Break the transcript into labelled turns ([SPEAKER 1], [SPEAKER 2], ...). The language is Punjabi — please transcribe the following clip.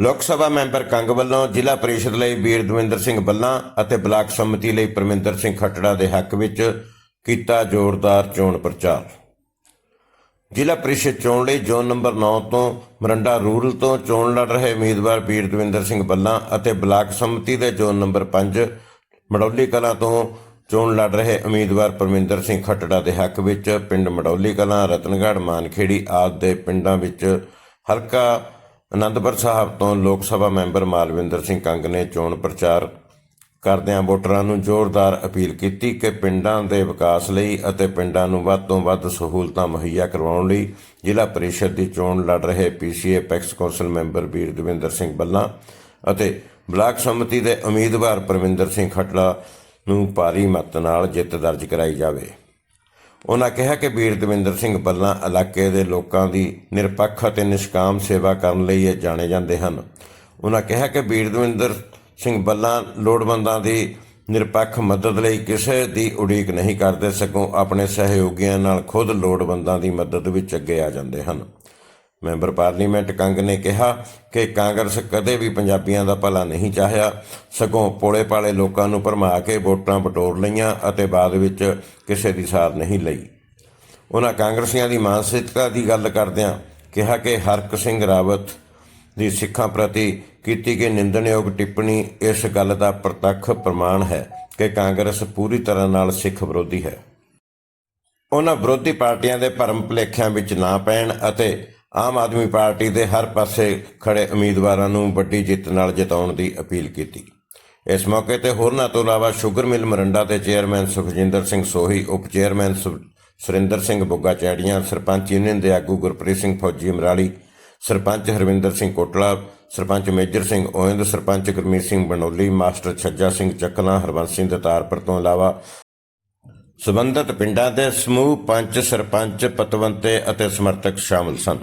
[SPEAKER 1] ਲੋਕ ਸਭਾ ਮੈਂਬਰ ਕੰਗ ਵੱਲੋਂ ਜ਼ਿਲ੍ਹਾ ਪਰਿਸ਼ਦ ਲਈ ਵੀਰ ਦਵਿੰਦਰ ਸਿੰਘ ਬੱਲਾ ਅਤੇ ਬਲਾਕ ਸੰਮਤੀ ਲਈ ਪਰਮਿੰਦਰ ਸਿੰਘ ਖੱਟੜਾ ਦੇ ਹੱਕ ਵਿੱਚ ਕੀਤਾ ਜ਼ੋਰਦਾਰ ਚੋਣ ਪ੍ਰਚਾਰ। ਜ਼ਿਲ੍ਹਾ ਪ੍ਰੀਸ਼ਦ ਚੋਣ ਲਈ ਜ਼ੋਨ ਨੰਬਰ 9 ਤੋਂ ਮਰੰਡਾ ਰੂਰਲ ਤੋਂ ਚੋਣ ਲੜ ਰਹੇ ਉਮੀਦਵਾਰ ਵੀਰ ਦਵਿੰਦਰ ਸਿੰਘ ਬੱਲਾ ਅਤੇ ਬਲਾਕ ਸੰਮਤੀ ਦੇ ਜ਼ੋਨ ਨੰਬਰ 5 ਮੜੌਲੀ ਕਲਾਂ ਤੋਂ ਚੋਣ ਲੜ ਰਹੇ ਉਮੀਦਵਾਰ ਪਰਮਿੰਦਰ ਸਿੰਘ ਖੱਟੜਾ ਦੇ ਹੱਕ ਵਿੱਚ ਪਿੰਡ ਮੜੌਲੀ ਕਲਾਂ, ਰਤਨਗੜ੍ਹ, ਮਾਨਖੇੜੀ ਆਦਿ ਦੇ ਪਿੰਡਾਂ ਵਿੱਚ ਹਲਕਾ ਅਨੰਦਪੁਰ ਸਾਹਿਬ ਤੋਂ ਲੋਕ ਸਭਾ ਮੈਂਬਰ ਮਾਲਵਿੰਦਰ ਸਿੰਘ ਕੰਗ ਨੇ ਚੋਣ ਪ੍ਰਚਾਰ ਕਰਦਿਆਂ ਵੋਟਰਾਂ ਨੂੰ ਜ਼ੋਰਦਾਰ ਅਪੀਲ ਕੀਤੀ ਕਿ ਪਿੰਡਾਂ ਦੇ ਵਿਕਾਸ ਲਈ ਅਤੇ ਪਿੰਡਾਂ ਨੂੰ ਵੱਧ ਤੋਂ ਵੱਧ ਸਹੂਲਤਾਂ ਮੁਹੱਈਆ ਕਰਵਾਉਣ ਲਈ ਜ਼ਿਲ੍ਹਾ ਪਰਿਸ਼ਦ ਦੀ ਚੋਣ ਲੜ ਰਹੇ PCA PACS council member Vir Davinder Singh Balla ਅਤੇ ਬਲਾਕ ਸੰਮਤੀ ਦੇ ਉਮੀਦਵਾਰ ਪਰਵਿੰਦਰ ਸਿੰਘ ਖਟੜਾ ਨੂੰ ਭਾਰੀ ਮਤ ਨਾਲ ਜਿੱਤ ਦਰਜ ਕਰਾਈ ਜਾਵੇ। ਉਹਨਾਂ ਕਿਹਾ ਕਿ ਵੀਰ ਦਵਿੰਦਰ ਸਿੰਘ ਬੱਲਾ ਇਲਾਕੇ ਦੇ ਲੋਕਾਂ ਦੀ ਨਿਰਪੱਖ ਅਤੇ ਨਿਸ਼ਕਾਮ ਸੇਵਾ ਕਰਨ ਲਈ ਇਹ ਜਾਣੇ ਜਾਂਦੇ ਹਨ। ਉਹਨਾਂ ਕਿਹਾ ਕਿ ਵੀਰ ਦਵਿੰਦਰ ਸਿੰਘ ਬੱਲਾ ਲੋੜਵੰਦਾਂ ਦੀ ਨਿਰਪੱਖ ਮਦਦ ਲਈ ਕਿਸੇ ਦੀ ਉਡੀਕ ਨਹੀਂ ਕਰਦੇ ਸਗੋਂ ਆਪਣੇ ਸਹਿਯੋਗੀਆਂ ਨਾਲ ਖੁਦ ਲੋੜਵੰਦਾਂ ਦੀ ਮਦਦ ਵਿੱਚ ਅੱਗੇ ਆ ਜਾਂਦੇ ਹਨ। ਮੈਂਬਰ ਪਾਰਲੀਮੈਂਟ ਕੰਗ ਨੇ ਕਿਹਾ ਕਿ ਕਾਂਗਰਸ ਕਦੇ ਵੀ ਪੰਜਾਬੀਆਂ ਦਾ ਭਲਾ ਨਹੀਂ ਚਾਹਿਆ। ਸਗੋਂ ਪੋਲੇ ਪਾਲੇ ਲੋਕਾਂ ਨੂੰ ਭਰਮਾ ਕੇ ਵੋਟਾਂ ਬਟੋਰ ਲਈਆਂ ਅਤੇ ਬਾਅਦ ਵਿੱਚ ਕਿਸੇ ਦੀ ਸਾਰ ਨਹੀਂ ਲਈ। ਉਹਨਾਂ ਕਾਂਗਰਸੀਆਂ ਦੀ ਮਾਨਸਿਕਤਾ ਦੀ ਗੱਲ ਕਰਦਿਆਂ ਕਿਹਾ ਕਿ ਹਰਕ ਸਿੰਘ ਰਾਵਤ ਦੀ ਸਿੱਖਾਂ ਪ੍ਰਤੀ ਕੀਤੀ ਗਈ ਨਿੰਦਣਯੋਗ ਟਿੱਪਣੀ ਇਸ ਗੱਲ ਦਾ ਪ੍ਰਤੱਖ ਪ੍ਰਮਾਣ ਹੈ ਕਿ ਕਾਂਗਰਸ ਪੂਰੀ ਤਰ੍ਹਾਂ ਨਾਲ ਸਿੱਖ ਵਿਰੋਧੀ ਹੈ। ਉਹਨਾਂ ਵਿਰੋਧੀ ਪਾਰਟੀਆਂ ਦੇ ਭਰਮ ਭੁਲੇਖਿਆਂ ਵਿੱਚ ਨਾ ਪੈਣ ਅਤੇ ਆਮ ਆਦਮੀ ਪਾਰਟੀ ਦੇ ਹਰ ਪਾਸੇ ਖੜੇ ਉਮੀਦਵਾਰਾਂ ਨੂੰ ਵੱਡੀ ਜਿੱਤ ਨਾਲ ਜਿਤਾਉਣ ਦੀ ਅਪੀਲ ਕੀਤੀ। ਇਸ ਮੌਕੇ ਤੇ ਹੋਰਨਾਂ ਤੋਂ ਇਲਾਵਾ ਸ਼ੂਗਰ ਮਿਲ ਮਰੰਡਾ ਦੇ ਚੇਅਰਮੈਨ ਸੁਖਜਿੰਦਰ ਸਿੰਘ ਸੋਹੀ, ਉਪ ਚੇਅਰਮੈਨ ਸੁਰਿੰਦਰ ਸਿੰਘ ਬੁੱਗਾ ਚੈੜੀਆਂ ਸਰਪੰਚ ਯੂਨੀਅਨ ਦੇ ਆਗੂ ਗੁਰਪ੍ਰੀਤ ਸਿੰਘ ਫੌਜੀ ਅਮਰਾਲੀ, ਸਰਪੰਚ ਹਰਵਿੰਦਰ ਸਿੰਘ ਕੋਟਲਾ, ਸਰਪੰਚ ਮੇਜਰ ਸਿੰਘ ਓਇੰਦ, ਸਰਪੰਚ ਗੁਰਮੀਤ ਸਿੰਘ ਬਨੋਲੀ, ਮਾਸਟਰ ਛੱਜਾ ਸਿੰਘ ਚੱਕਲਾ ਹਰਬੰਸ ਸਿੰਘ ਦਤਾਰਪੁਰ ਤੋਂ ਇਲਾਵਾ ਸਬੰਧਤ ਪਿੰਡਾਂ ਦੇ ਸਮੂਹ ਪੰਚ, ਸਰਪੰਚ, ਪਤਵੰਤੇ ਅਤੇ ਸਮਰਥਕ ਸ਼ਾਮਲ ਸਨ।